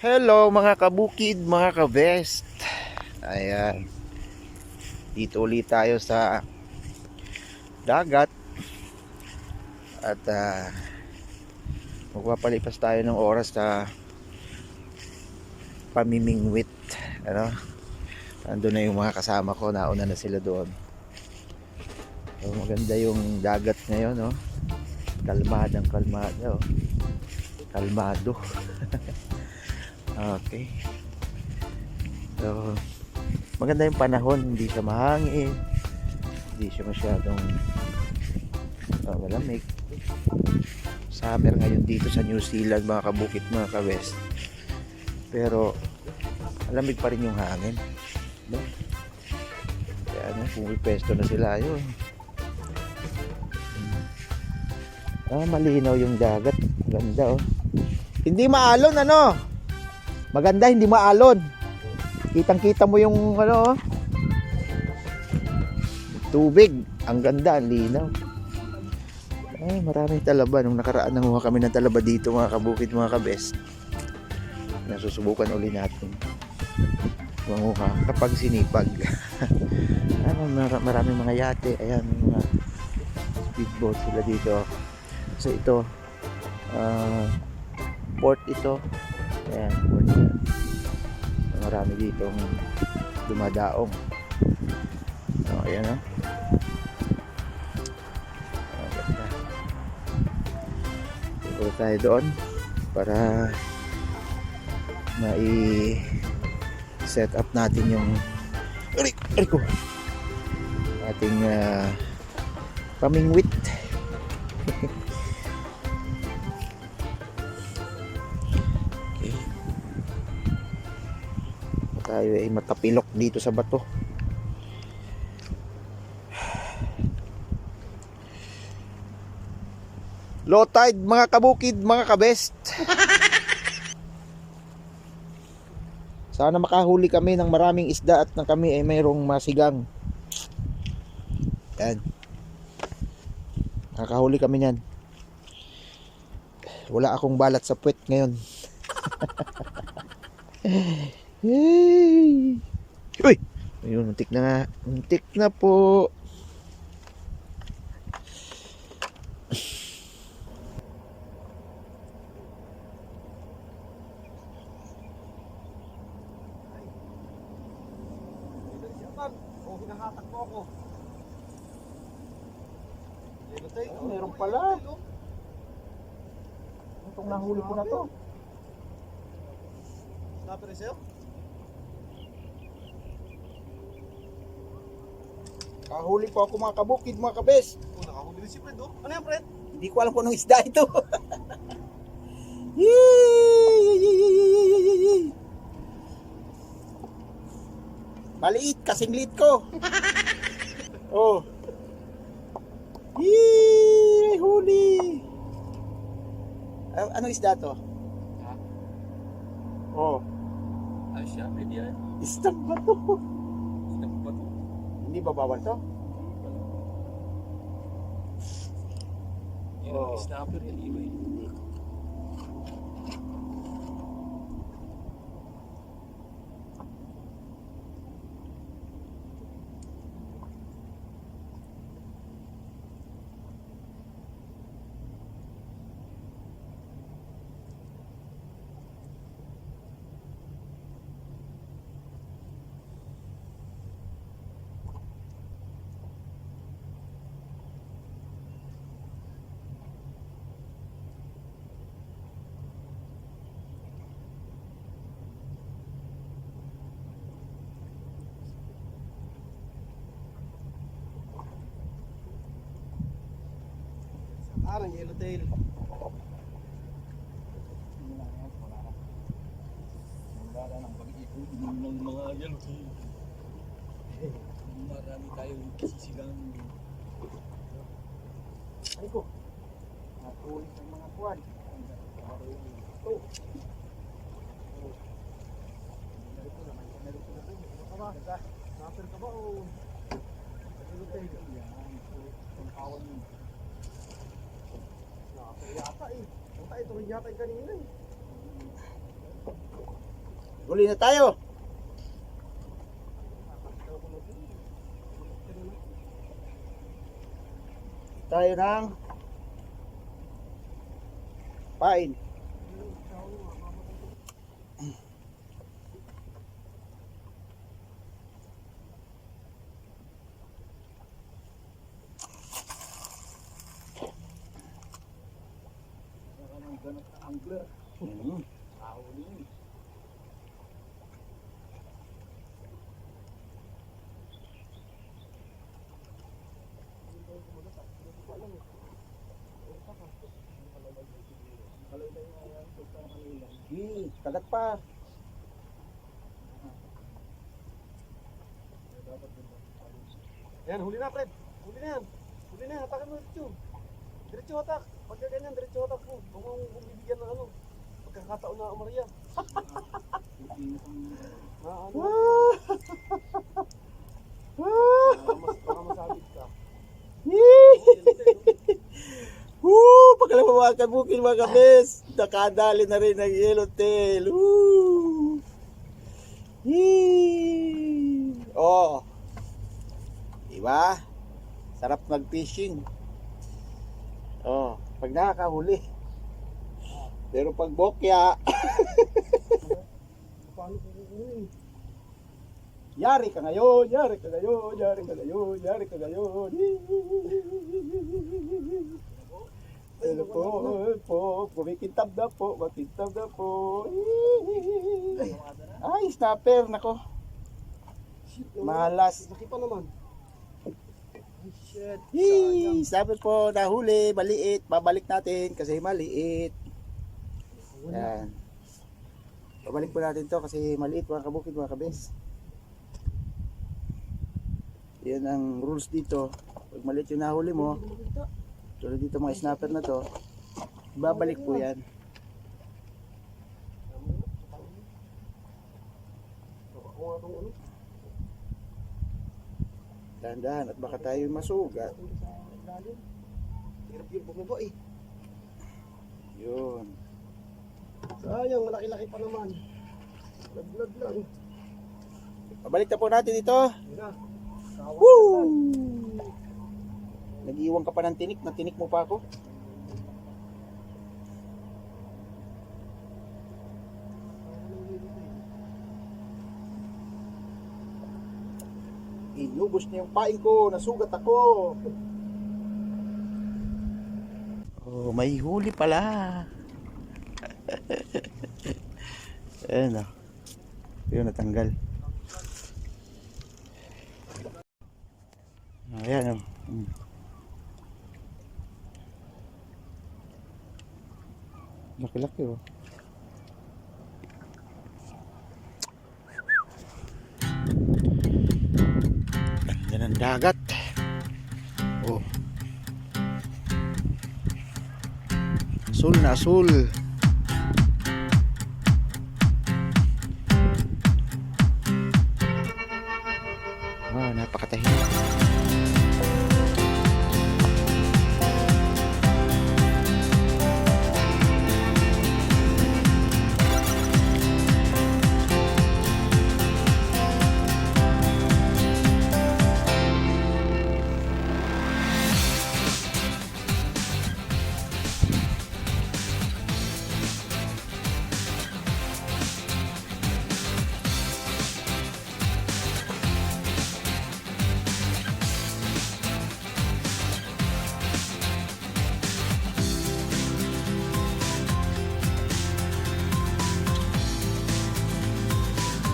Hello mga kabukid, mga ka-vest. Ayan. Dito ulit tayo sa dagat. At uh, magpapalipas tayo ng oras sa pamimingwit. Ano? Ando na yung mga kasama ko, nauna na sila doon. So, maganda yung dagat ngayon, no? Kalmadang kalmado. Kalmado. Okay. So, maganda yung panahon, hindi siya mahangin, hindi siya masyadong uh, malamig. Summer ngayon dito sa New Zealand, mga kabukit, mga ka-west. Pero, malamig pa rin yung hangin. No? Kaya ano, pumipesto na sila yun. Ah, malinaw yung dagat. Ganda oh. Hindi maalon ano? Maganda, hindi maalon. Kitang-kita mo yung ano, oh. tubig. Ang ganda, ang linaw. Ay, maraming talaba. Nung nakaraan nanguha kami ng talaba dito, mga kabukid, mga kabes. Nasusubukan uli natin. Manguha kapag sinipag. ano, mar- maraming mga yate. Ayan, mga speedboat sila dito. So ito, ah, port ito. Ayan, port yan. Marami dito dumadaong. Oh, ayan o. Oh, ganda. Siguro tayo doon para mai set up natin yung aray, aray ko ating ah, pamingwit tayo ay matapilok dito sa bato low tide mga kabukid mga kabest Sana makahuli kami ng maraming isda at na kami ay mayroong masigang. Yan. Nakahuli kami niyan. Wala akong balat sa puwet ngayon. Yay! Uy! Ayun, muntik na nga. Muntik na po. Hinahatak mo ako. Oh, meron pala. Itong nahuli ko na to. Snapper rin sa'yo? Kahuli po ako mga kabukid, mga kabes. O, nakahuli din si Fred, oh. Ano yan, Fred? Hindi ko alam kung anong isda ito. Maliit, kasing liit ko. Oh. Yee! Huli. Ah, anong isda to? Ha? Oh. Ay siya, pwede yan. Isda ba to? Hindi ba bawal to? Yun ang snapper yan, iba eh. Parang yellowtail. Wala nang pag-ikot ng mga yan. Marami tayong sisigang. Ay ko. Natuli ng mga kuwan. Ito. Snapper ka ba o? Yellowtail. Pangkawan yun. Snapper yata eh. Punta ito rin yata kanina eh. Huli na tayo. Tayo ng pain. Angler. Mm. Ahuli yun. Hmm, kagat pa. Yan, Fred. Huli na yan. Diretso hatak. Pagka ganyan, diretso hatak mo. Huwag mong huwag bibigyan ng ano. Pagkakataon na umarya. Na ano. Baka mas- ka. Woo! Pagkala mo mga kabukil mga kabes, nakadali na rin ng yellowtail. Woo! Yee! Oh. Diba? Sarap mag-fishing. Pag nakakahuli. Pero pag bokya, yari ka ngayon, yari ka ngayon, yari ka ngayon, yari ka ngayon. Ano po, po, kumikintab na po, makintab na po. Ay, snapper, nako. Malas. Laki naman. Shit. Yee, snapper po, nahuli, maliit. Babalik natin kasi maliit. Yan. Babalik po natin to kasi maliit mga kabukid mga kabes. Yan ang rules dito. Pag maliit yung nahuli mo, tulad dito mga snapper na to, babalik po yan. Ako nga. Dahan-dahan at baka tayo masugat. Hirap yung bumaba eh. Yun. Sayang, malaki-laki pa naman. Naglag lang. Pabalik na po natin ito. Woo! Nag-iwan ka pa ng tinik, na tinik mo pa ako. Inubos niya yung pain ko, nasugat ako. Oh, may huli pala. Ayan o. Yun, natanggal. Ayan o. Mm. Laki-laki oh. Dagat. Oh. Asul na asul. Oh, napakatahimik.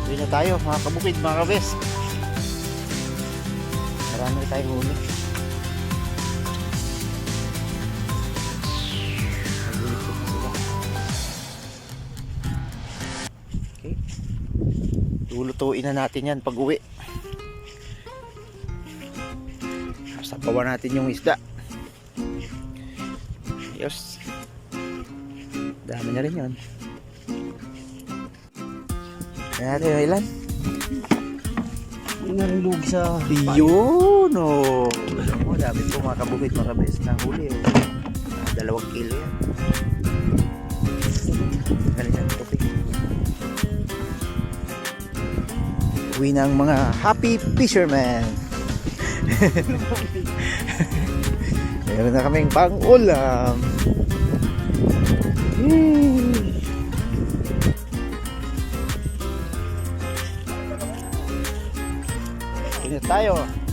Uwi na tayo mga kabukid, mga kabes. Marami na tayong huli. Okay. Lulutuin na natin yan pag uwi. Sabawan natin yung isda. Ayos. Dami na rin yun. Kaya natin yung ilan? Hindi na rin lugi sa... Yun oh. Alam mo, dami po mga kabukid, mga kabes na huli. Oh. Dalawang kilo yan. Galing ang tupik. Uwi ng mga happy fishermen. Meron na kaming pang-ulam. Yay! Tayo.